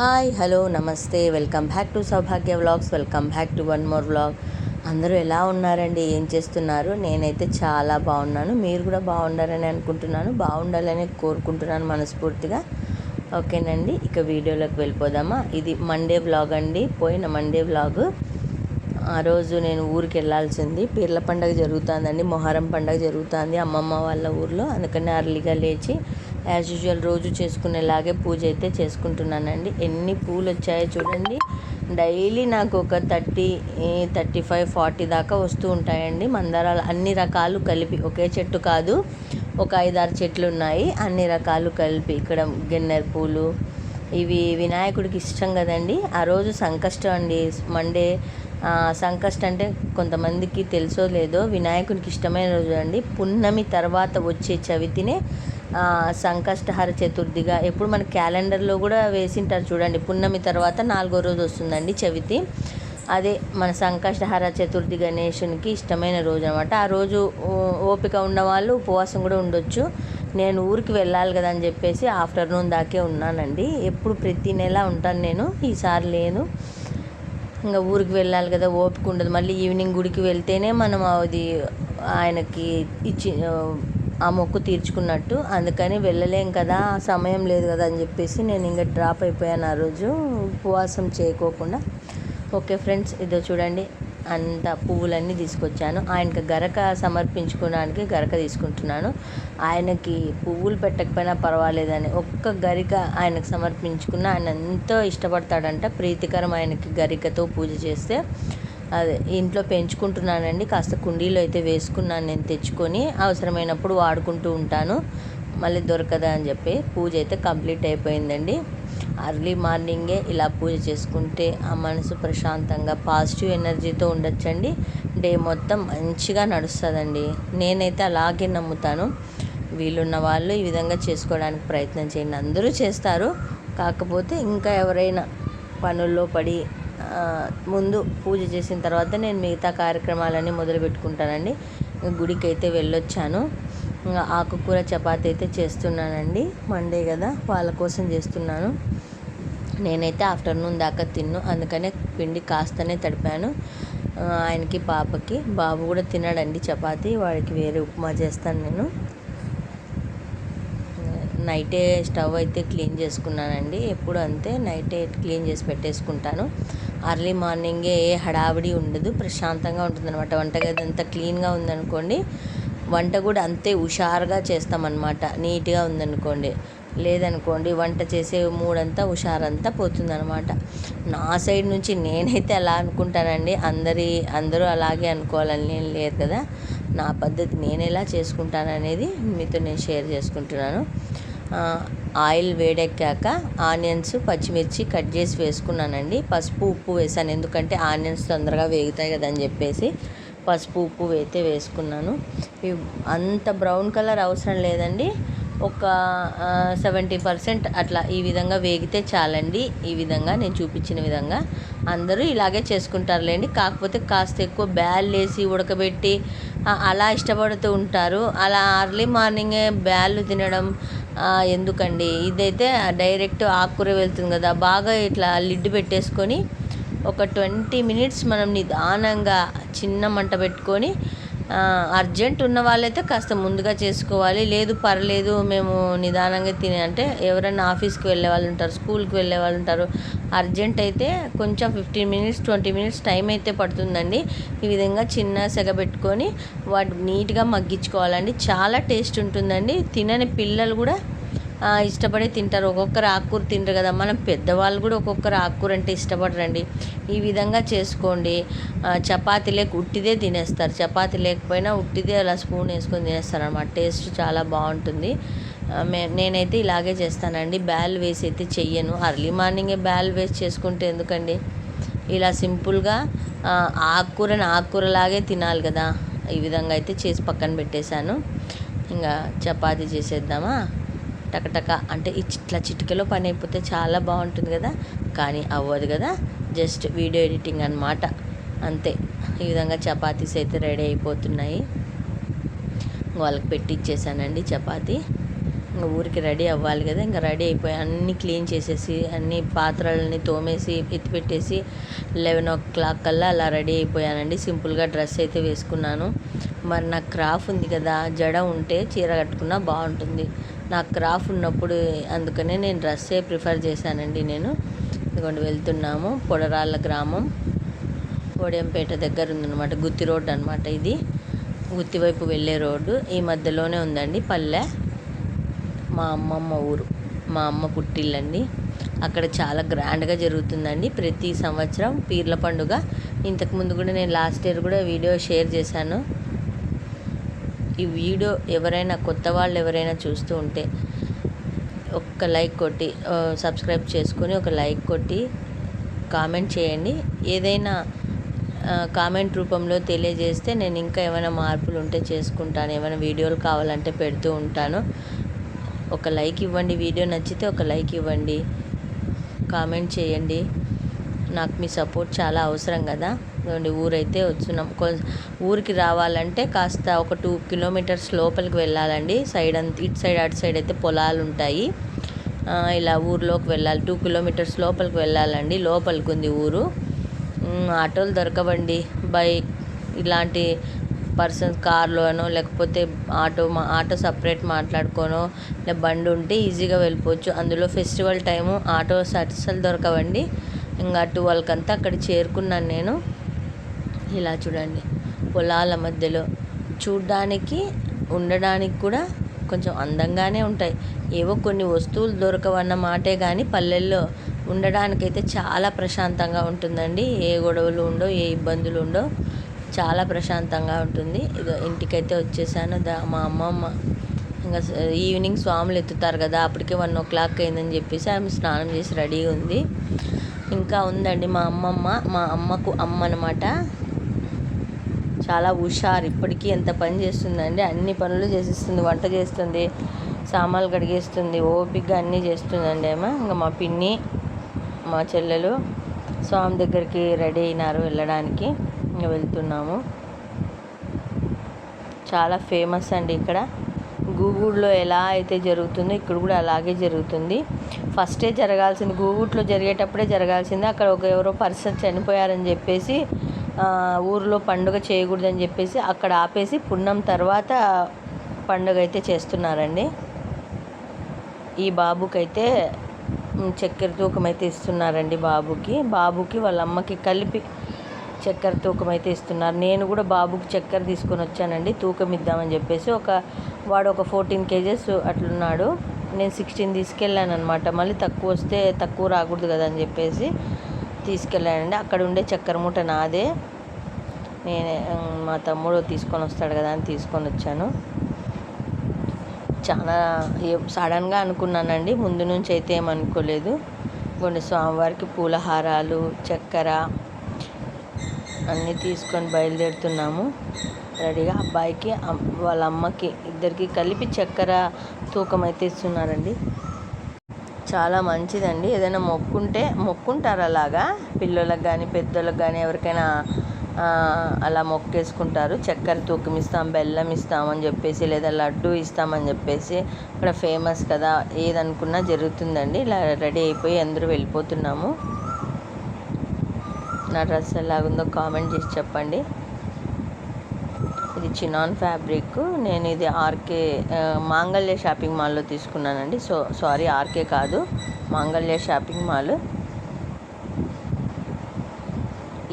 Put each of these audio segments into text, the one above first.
Hi hello నమస్తే. Welcome back to Saubhagya vlogs. Welcome back to one more vlog. అందరూ ఎలా ఉన్నారండి? ఏం చేస్తున్నారు? నేనైతే చాలా బాగున్నాను. మీరు కూడా బాగుండాలని అనుకుంటున్నాను. బాగుండాలని కోరుకుంటున్నాను మనస్ఫూర్తిగా. ఓకేనండి ఇక వీడియోలోకి వెళ్ళిపోదామా? ఇది మండే వ్లాగ్ అండి. పోయిన మండే వ్లాగ్. ఆ రోజు నేను ఊరికి వెళ్ళాల్సింది. పీర్ల పండగ జరుగుతుందండి. మొహరం పండగ జరుగుతుంది అమ్మమ్మ వాళ్ళ ఊర్లో. అందుకని అర్లీగా లేచి యాజ్ యూజువల్ రోజు చేసుకునేలాగే పూజ అయితే చేసుకుంటున్నానండి. ఎన్ని పూలు వచ్చాయో చూడండి. డైలీ నాకు ఒక థర్టీ థర్టీ ఫైవ్ ఫార్టీ దాకా వస్తూ ఉంటాయండి. మందారాలు అన్ని రకాలు కలిపి ఒకే చెట్టు కాదు ఒక ఐదారు చెట్లు ఉన్నాయి అన్ని రకాలు కలిపి ఇక్కడ గిన్నెర పూలు ఇవి వినాయకుడికి ఇష్టం కదండి. ఆ రోజు సంకష్టం అండి. మండే సంకష్ట అంటే కొంతమందికి తెలుసో లేదో వినాయకునికి ఇష్టమైన రోజు అండి. పున్నమి తర్వాత వచ్చే చవితినే సంకష్టహర చతుర్థిగా ఎప్పుడు మన క్యాలెండర్లో కూడా వేసింటారు చూడండి. పున్నమి తర్వాత నాలుగో రోజు వస్తుందండి చవితి. అదే మన సంకష్టహర చతుర్థి గణేషునికి ఇష్టమైన రోజు అనమాట ఆ రోజు ఓపిక ఉన్న వాళ్ళు ఉపవాసం కూడా ఉండొచ్చు. నేను ఊరికి వెళ్ళాలి కదా అని చెప్పేసి ఆఫ్టర్నూన్ దాకే ఉన్నానండి. ఎప్పుడు ప్రతి నెల ఉంటాను నేను. ఈసారి లేను. ఇంకా ఊరికి వెళ్ళాలి కదా ఓపిక ఉండదు. మళ్ళీ ఈవినింగ్ గుడికి వెళ్తేనే మనం అది ఆయనకి ఇచ్చి ఆ మొక్కు తీర్చుకున్నట్టు. అందుకని వెళ్ళలేం కదా సమయం లేదు కదా అని చెప్పేసి నేను ఇంకా డ్రాప్ అయిపోయాను ఆ రోజు. ఉపవాసం చేయకోకుండా. ఓకే ఫ్రెండ్స్ ఇదో చూడండి. అంత పువ్వులన్నీ తీసుకొచ్చాను. ఆయనకి గరక సమర్పించుకోవడానికి గరక తీసుకుంటున్నాను. ఆయనకి పువ్వులు పెట్టకపోయినా పర్వాలేదని ఒక్క గరిక ఆయనకు సమర్పించుకున్న ఆయన ఎంతో ఇష్టపడతాడంట. ప్రీతికరం ఆయనకి గరికతో పూజ చేస్తే. అదే ఇంట్లో పెంచుకుంటున్నానండి. కాస్త కుండీలో అయితే వేసుకున్నాను నేను తెచ్చుకొని అవసరమైనప్పుడు వాడుకుంటూ ఉంటాను. మళ్ళీ దొరకదా అని చెప్పి పూజ అయితే కంప్లీట్ అయిపోయిందండి. అర్లీ మార్నింగే ఇలా పూజ చేసుకుంటే ఆ మనసు ప్రశాంతంగా పాజిటివ్ ఎనర్జీతో ఉండొచ్చండి. డే మొత్తం మంచిగా నడుస్తుందండి. నేనైతే అలాగే నమ్ముతాను. వీలున్న వాళ్ళు ఈ విధంగా చేసుకోవడానికి ప్రయత్నం చేయండి. అందరూ చేస్తారు. కాకపోతే ఇంకా ఎవరైనా పనుల్లో పడి ముందు పూజ చేసిన తర్వాత నేను మిగతా కార్యక్రమాలన్నీ మొదలు పెట్టుకుంటానండి. గుడికి అయితే వెళ్ళొచ్చాను ఆకుకూర చపాతి అయితే చేస్తున్నానండి. మండే కదా వాళ్ళ కోసం చేస్తున్నాను. నేనైతే ఆఫ్టర్నూన్ దాకా తిన్ను. అందుకనే పిండి కాస్తనే తడిపాను. ఆయనకి పాపకి. బాబు కూడా తిన్నాడండి చపాతి. వాడికి వేరే ఉప్మా చేస్తాను నేను. నైటే స్టవ్ అయితే క్లీన్ చేసుకున్నానండి. ఎప్పుడు అంతే నైటే క్లీన్ చేసి పెట్టేసుకుంటాను. అర్లీ మార్నింగే ఏ హడావిడి ఉండదు ప్రశాంతంగా ఉంటుంది అనమాట వంటగది అంతా క్లీన్గా ఉందనుకోండి వంట కూడా అంతే హుషారుగా చేస్తామన్నమాట. నీట్గా ఉందనుకోండి. లేదనుకోండి వంట చేసే మూడంతా హుషారంతా పోతుందన్నమాట. నా సైడ్ నుంచి నేనైతే అలా అనుకుంటానండి. అందరి అందరూ అలాగే అనుకోవాలని నేను లేదు కదా. నా పద్ధతి నేను ఎలా చేసుకుంటాననేది మీతో నేను షేర్ చేసుకుంటున్నాను. ఆయిల్ వేడెక్కాక ఆనియన్స్ పచ్చిమిర్చి కట్ చేసి వేసుకున్నానండి. పసుపు ఉప్పు వేసాను. ఎందుకంటే ఆనియన్స్ తొందరగా వేగుతాయి కదా అని చెప్పేసి పసుపు ఉప్పు అయితే వేసుకున్నాను. అంత బ్రౌన్ కలర్ అవసరం లేదండి. ఒక సెవెంటీ పర్సెంట్ అట్లా ఈ విధంగా వేగితే చాలండి. ఈ విధంగా నేను చూపించిన విధంగా. అందరూ ఇలాగే చేసుకుంటారులేండి. కాకపోతే కాస్త ఎక్కువ బ్యాల్ వేసి ఉడకబెట్టి అలా ఇష్టపడుతూ ఉంటారు. అలా అర్లీ మార్నింగే బ్యాళ్ళు తినడం ఎందుకండి? ఇదైతే డైరెక్ట్ ఆకుకూర వెళ్తుంది కదా. బాగా ఇట్లా లిడ్ పెట్టేసుకొని ఒక ట్వంటీ మినిట్స్ మనం నిదానంగా చిన్న మంట పెట్టుకొని అర్జెంట్ ఉన్న వాళ్ళైతే కాస్త ముందుగా చేసుకోవాలి. లేదు పర్లేదు మేము నిదానంగా తినే అంటే ఎవరైనా ఆఫీస్కి వెళ్ళే వాళ్ళు ఉంటారు స్కూల్కి వెళ్ళే వాళ్ళు ఉంటారు. అర్జెంట్ అయితే కొంచెం fifteen minutes twenty minutes time అయితే పడుతుందండి. ఈ విధంగా చిన్న సెగ పెట్టుకొని వాటి నీట్గా మగ్గించుకోవాలండి. చాలా టేస్ట్ ఉంటుందండి. తినని పిల్లలు కూడా ఇష్టపడి తింటారు. ఒక్కొక్కరు ఆకుకూర తింటారు కదా. మనం పెద్దవాళ్ళు కూడా ఒక్కొక్కరు ఆకుకూర అంటే ఇష్టపడరండి. ఈ విధంగా చేసుకోండి. చపాతీ లేక ఉట్టిదే తినేస్తారు. చపాతీ లేకపోయినా ఉట్టిదే అలా స్పూన్ వేసుకొని తినేస్తారు అనమాట టేస్ట్ చాలా బాగుంటుంది. మే నేనైతే ఇలాగే చేస్తానండి. బ్యాల్ వేసి అయితే చెయ్యను. అర్లీ మార్నింగే బ్యాల్ వేసి చేసుకుంటే ఎందుకండి? ఇలా సింపుల్గా ఆకుకూరని ఆకుకూరలాగే తినాలి కదా. ఈ విధంగా అయితే చేసి పక్కన పెట్టేశాను. ఇంకా చపాతీ చేసేద్దామా? టకటక అంటే ఇట్లా చిటికలో పని అయిపోతే చాలా బాగుంటుంది కదా. కానీ అవ్వదు కదా. జస్ట్ వీడియో ఎడిటింగ్ అన్నమాట. అంతే. ఈ విధంగా చపాతీస్ అయితే రెడీ అయిపోతున్నాయి. వాళ్ళకి పెట్టి ఇచ్చేసానండి చపాతీ. ఇంకా ఊరికి రెడీ అవ్వాలి కదా. ఇంకా రెడీ అయిపోయి అన్నీ క్లీన్ చేసేసి అన్ని పాత్రలని తోమేసి ఎత్తిపెట్టేసి లెవెన్ ఓ క్లాక్ కల్లా అలా రెడీ అయిపోయానండి. సింపుల్గా డ్రెస్ అయితే వేసుకున్నాను. మరి నాకు క్రాఫ్ ఉంది కదా. జడ ఉంటే చీర కట్టుకున్నా బాగుంటుంది. నాకు క్రాఫ్ ఉన్నప్పుడు అందుకనే నేను డ్రెస్సే ప్రిఫర్ చేశానండి నేను. ఇదిగోండి వెళ్తున్నాము పొడరాళ్ళ గ్రామం. కోడియంపేట దగ్గర ఉందన్నమాట గుత్తి రోడ్డు అనమాట ఇది. గుత్తి వైపు వెళ్ళే రోడ్డు ఈ మధ్యలోనే ఉందండి పల్లె. మా అమ్మమ్మ ఊరు మా అమ్మ పుట్టిల్లండి. అక్కడ చాలా గ్రాండ్గా జరుగుతుందండి. ప్రతి సంవత్సరం పీర్ల పండుగ. ఇంతకుముందు కూడా నేను లాస్ట్ ఇయర్ కూడా వీడియో షేర్ చేశాను. ఈ వీడియో ఎవరైనా కొత్త వాళ్ళు ఎవరైనా చూస్తూ ఉంటే ఒక్క లైక్ కొట్టి సబ్స్క్రైబ్ చేసుకొని ఒక లైక్ కొట్టి కామెంట్ చేయండి. ఏదైనా కామెంట్ రూపంలో తెలియజేస్తే నేను ఇంకా ఏమైనా మార్పులు ఉంటే చేసుకుంటాను ఏమైనా వీడియోలు కావాలంటే పెడుతూ ఉంటాను. ఒక లైక్ ఇవ్వండి వీడియో నచ్చితే ఒక లైక్ ఇవ్వండి కామెంట్ చేయండి. నాకు మీ సపోర్ట్ చాలా అవసరం కదా. ఇదిగోండి ఊరైతే వచ్చున్నాం. ఊరికి రావాలంటే కాస్త ఒక టూ కిలోమీటర్స్ లోపలికి వెళ్ళాలండి. సైడ్ అంత ఇటు సైడ్ అటు సైడ్ అయితే పొలాలు ఉంటాయి. ఇలా ఊర్లోకి వెళ్ళాలి. టూ కిలోమీటర్స్ లోపలికి వెళ్ళాలండి. లోపలికి ఉంది ఊరు. ఆటోలు దొరకవండి. బైక్ ఇలాంటి పర్సన్స్ కార్లోనో లేకపోతే ఆటో మా ఆటో సపరేట్ మాట్లాడుకోనో లేదా బండి ఉంటే ఈజీగా వెళ్ళిపోవచ్చు. అందులో ఫెస్టివల్ టైము ఆటో సర్సలు దొరకవండి. ఇంకా ట్వెల్వ్కి అంతా అక్కడ చేరుకున్నాను నేను. ఇలా చూడండి. పొలాల మధ్యలో చూడ్డానికి ఉండడానికి కూడా కొంచెం అందంగానే ఉంటాయి. ఏవో కొన్ని వస్తువులు దొరకవన్న మాటే కానీ పల్లెల్లో ఉండడానికైతే చాలా ప్రశాంతంగా ఉంటుందండి. ఏ గొడవలు ఉండో ఏ ఇబ్బందులు ఉండో చాలా ప్రశాంతంగా ఉంటుంది. ఇదో ఇంటికైతే వచ్చేసాను. దా మా అమ్మమ్మ ఇంకా ఈవినింగ్ స్వాములు ఎత్తుతారు కదా అప్పటికే వన్ ఓ క్లాక్ అయిందని చెప్పేసి ఆమె స్నానం చేసి రెడీగా ఉంది. ఇంకా ఉందండి మా అమ్మమ్మ. మా అమ్మకు అమ్మ అనమాట చాలా హుషారు. ఇప్పటికీ ఎంత పని చేస్తుందండి. అన్ని పనులు చేసిస్తుంది. వంట చేస్తుంది. సామాన్లు కడిగేస్తుంది. ఓపికగా అన్నీ చేస్తుందండి ఏమో ఇంకా మా పిన్ని మా చెల్లెలు స్వామి దగ్గరికి రెడీ అయినారు వెళ్ళడానికి. ఇంకా వెళ్తున్నాము. చాలా ఫేమస్ అండి ఇక్కడ. గూగుల్లో ఎలా అయితే జరుగుతుందో ఇక్కడ కూడా అలాగే జరుగుతుంది. ఫస్టే జరగాల్సింది. గూగుట్లో జరిగేటప్పుడే జరగాల్సింది. అక్కడ ఒక ఎవరో పర్సన్ చనిపోయారని చెప్పేసి ఊరిలో పండుగ చేయకూడదని చెప్పేసి అక్కడ ఆపేసి పున్నం తర్వాత పండుగ అయితే చేస్తున్నారండి. ఈ బాబుకైతే చక్కెర తూకం అయితే ఇస్తున్నారండి బాబుకి. బాబుకి వాళ్ళ అమ్మకి కలిపి చక్కెర తూకం అయితే ఇస్తున్నారు. నేను కూడా బాబుకి చక్కెర తీసుకొని వచ్చానండి. తూకం ఇద్దామని చెప్పేసి ఒక వాడు ఒక ఫోర్టీన్ కేజెస్ అట్లున్నాడు. నేను సిక్స్టీన్ తీసుకెళ్ళాను అనమాట మళ్ళీ తక్కువ వస్తే తక్కువ రాకూడదు కదా అని చెప్పేసి తీసుకెళ్ళానండి అక్కడ ఉండే చక్కెర మూట నాదే. నేనే మా తమ్ముడు తీసుకొని వస్తాడు కదా అని తీసుకొని వచ్చాను. చాలా సడన్గా అనుకున్నానండి. ముందు నుంచి అయితే ఏమనుకోలేదు కొన్ని స్వామివారికి పూలహారాలు చక్కెర అన్నీ తీసుకొని బయలుదేరుతున్నాము. రెడీగా అబ్బాయికి వాళ్ళ అమ్మకి ఇద్దరికి కలిపి చక్కెర తూకం అయితే ఇస్తున్నారండి. చాలా మంచిదండి. ఏదైనా మొక్కుంటే మొక్కుంటారు అలాగా. పిల్లలకు కానీ పెద్దలకు కానీ ఎవరికైనా అలా మొక్కేసుకుంటారు. చక్కెర తూకం ఇస్తాం బెల్లం ఇస్తామని చెప్పేసి లేదా లడ్డు ఇస్తామని చెప్పేసి ఇక్కడ ఫేమస్ కదా ఏదనుకున్నా జరుగుతుందండి. ఇలా రెడీ అయిపోయి అందరూ వెళ్ళిపోతున్నాము. నా డ్రెస్ ఎలాగుందో కామెంట్ చేసి చెప్పండి. ఇది చినాన్ ఫ్యాబ్రిక్ నేను ఇది ఆర్కే మాంగళ్య షాపింగ్ మాల్లో తీసుకున్నానండి. సో సారీ ఆర్కే కాదు. మాంగళ్య షాపింగ్ మాల్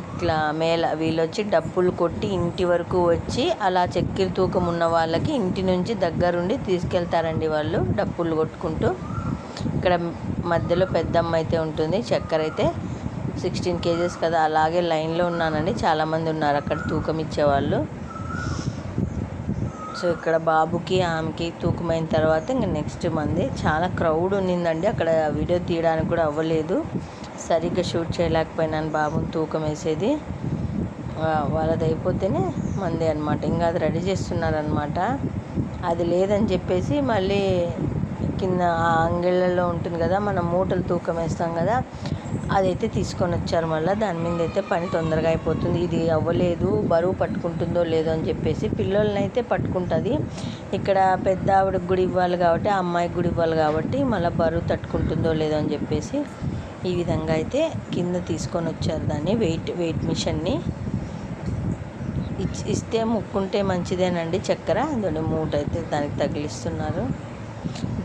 ఇట్లా మేళ వీళ్ళు వచ్చి డబ్బులు కొట్టి ఇంటి వరకు వచ్చి అలా చక్కెర తూకం ఉన్న వాళ్ళకి ఇంటి నుంచి దగ్గరుండి తీసుకెళ్తారండి వాళ్ళు డప్పులు కొట్టుకుంటూ. ఇక్కడ మధ్యలో పెద్దమ్మ అయితే ఉంటుంది చక్కెర అయితే సిక్స్టీన్ కేజెస్ కదా. అలాగే లైన్లో ఉన్నానండి. చాలామంది ఉన్నారు అక్కడ తూకం ఇచ్చేవాళ్ళు. సో ఇక్కడ బాబుకి ఆమెకి తూకమైన తర్వాత ఇంకా నెక్స్ట్ మంది చాలా క్రౌడ్ ఉన్నిందండి. అక్కడ వీడియో తీయడానికి కూడా అవ్వలేదు. సరిగ్గా షూట్ చేయలేకపోయినాను బాబుని తూకం వేసేది. వాళ్ళది అయిపోతేనే మంది అనమాట ఇంకా అది రెడీ చేస్తున్నారనమాట అది లేదని చెప్పేసి మళ్ళీ కింద ఆ అంగిళ్ళలో ఉంటుంది కదా మనం మూటలు తూకం వేస్తాం కదా అదైతే తీసుకొని వచ్చారు మళ్ళీ. దాని మీద అయితే పని తొందరగా అయిపోతుంది. ఇది అవ్వలేదు బరువు పట్టుకుంటుందో లేదో అని చెప్పేసి పిల్లల్ని అయితే పట్టుకుంటుంది. ఇక్కడ పెద్ద ఆవిడకి గుడి ఇవ్వాలి కాబట్టి ఆ అమ్మాయికి గుడి ఇవ్వాలి కాబట్టి మళ్ళీ బరువు తట్టుకుంటుందో లేదో అని చెప్పేసి ఈ విధంగా అయితే కింద తీసుకొని వచ్చారు దాన్ని వెయిట్ వెయిట్ మిషన్ని. ఇచ్చి ఇస్తే ముక్కుంటే మంచిదేనండి చక్కెర. దాన్ని మూట అయితే దానికి తగిలిస్తున్నారు.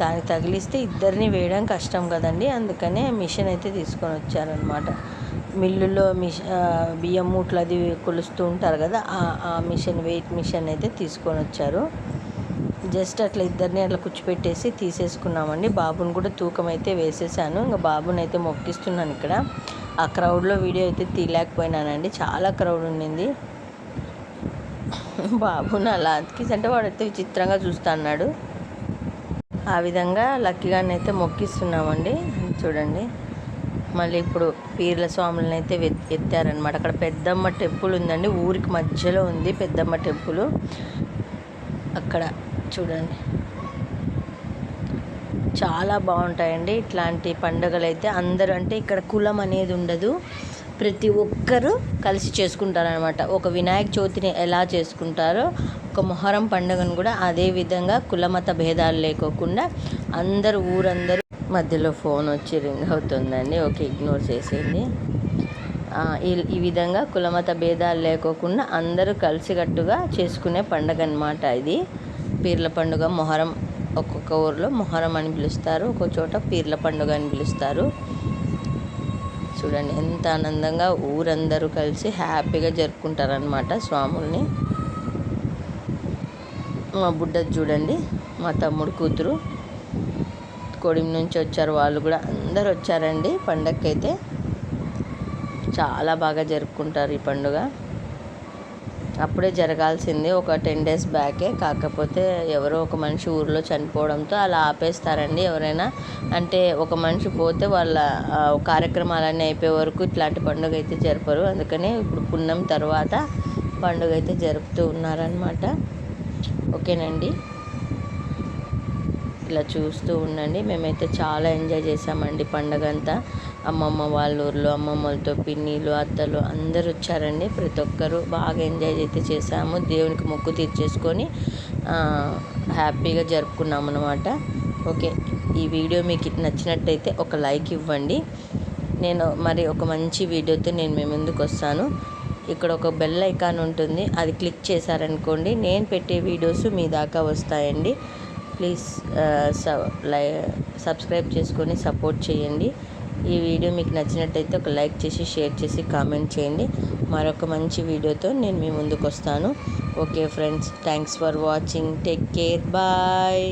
దానికి తగిలిస్తే ఇద్దరిని వేయడం కష్టం కదండి. అందుకనే మిషన్ అయితే తీసుకొని వచ్చారనమాట మిల్లులో మిష బియ్యం మూట్లు అది కొలుస్తూ ఉంటారు కదా ఆ మిషన్ వెయిట్ మిషన్ అయితే తీసుకొని వచ్చారు. జస్ట్ అట్లా ఇద్దరిని అట్లా కూర్చోపెట్టేసి తీసేసుకున్నామండి. బాబుని కూడా తూకం అయితే వేసేసాను. ఇంకా బాబుని అయితే మొక్కిస్తున్నాను ఇక్కడ. ఆ క్రౌడ్లో వీడియో అయితే తీయలేకపోయినానండి. చాలా క్రౌడ్ ఉండింది. బాబుని అలా అంటే వాడైతే విచిత్రంగా చూస్తా అన్నాడు. ఆ విధంగా లక్కీగానైతే అయితే మొక్కిస్తున్నామండి. చూడండి. మళ్ళీ ఇప్పుడు పీర్ల స్వాములను అయితే ఎత్తారనమాట అక్కడ పెద్దమ్మ టెంపుల్ ఉందండి. ఊరికి మధ్యలో ఉంది పెద్దమ్మ టెంపుల్. అక్కడ చూడండి. చాలా బాగుంటాయండి. ఇట్లాంటి పండుగలు అయితే అందరూ అంటే ఇక్కడ కులం అనేది ఉండదు. ప్రతి ఒక్కరూ కలిసి చేసుకుంటారనమాట ఒక వినాయక చవితిని ఎలా చేసుకుంటారో ఒక మొహరం పండుగను కూడా అదే విధంగా కులమత భేదాలు లేకోకుండా అందరు ఊరందరూ మధ్యలో ఫోన్ వచ్చి రింగ్ అవుతుందండి. ఓకే ఇగ్నోర్ చేసేయండి. ఈ విధంగా కులమత భేదాలు లేకోకుండా అందరూ కలిసికట్టుగా చేసుకునే పండుగ అనమాట ఇది. పీర్ల పండుగ మొహరం ఒక్కొక్క ఊరిలో మొహరం అని పిలుస్తారు. ఒక్కొక్క చోట పీర్ల పండుగ అని పిలుస్తారు. చూడండి ఎంత ఆనందంగా ఊరందరూ కలిసి హ్యాపీగా జరుపుకుంటారనమాట స్వాముల్ని. మా బుడ్డ చూడండి మా తమ్ముడు కూతురు. కొడిం నుంచి వచ్చారు వాళ్ళు కూడా అందరు వచ్చారండి పండగకైతే చాలా బాగా జరుపుకుంటారు ఈ పండుగ. అప్పుడే జరగాల్సింది ఒక టెన్ డేస్ బ్యాకే. కాకపోతే ఎవరో ఒక మనిషి ఊరిలో చనిపోవడంతో అలా ఆపేస్తారండి ఎవరైనా. అంటే ఒక మనిషి పోతే వాళ్ళ కార్యక్రమాలన్నీ అయిపోయే వరకు ఇట్లాంటి పండుగ అయితే జరపరు. అందుకని ఇప్పుడు పుణ్యం తర్వాత పండుగ అయితే జరుపుతూ ఉన్నారనమాట ఓకేనండి. ఇట్లా చూస్తూ ఉండండి. మేమైతే చాలా ఎంజాయ్ చేసామండి పండగ అంతా అమ్మమ్మ వాళ్ళ ఊర్లో అమ్మమ్మలతో పిన్నిలు అత్తలు అందరు వచ్చారండి. ప్రతి ఒక్కరు బాగా ఎంజాయ్ అయితే చేసాము దేవునికి మొక్కు తీర్చేసుకొని హ్యాపీగా జరుపుకున్నాం అనమాట ఓకే ఈ వీడియో మీకు నచ్చినట్టయితే ఒక లైక్ ఇవ్వండి. నేను మరి ఒక మంచి వీడియోతో నేను మీ ముందుకు వస్తాను. ఇక్కడ ఒక బెల్ ఐకాన్ ఉంటుంది. అది క్లిక్ చేశారనుకోండి నేను పెట్టే వీడియోస్ మీ దాకా వస్తాయండి. ప్లీజ్ లై సబ్స్క్రైబ్ చేసుకొని సపోర్ట్ చేయండి. ఈ వీడియో మీకు నచ్చినట్టయితే ఒక లైక్ చేసి షేర్ చేసి కామెంట్ చేయండి. మరొక మంచి వీడియోతో నేను మీ ముందుకు వస్తాను okay friends thanks for watching. Take care. Bye.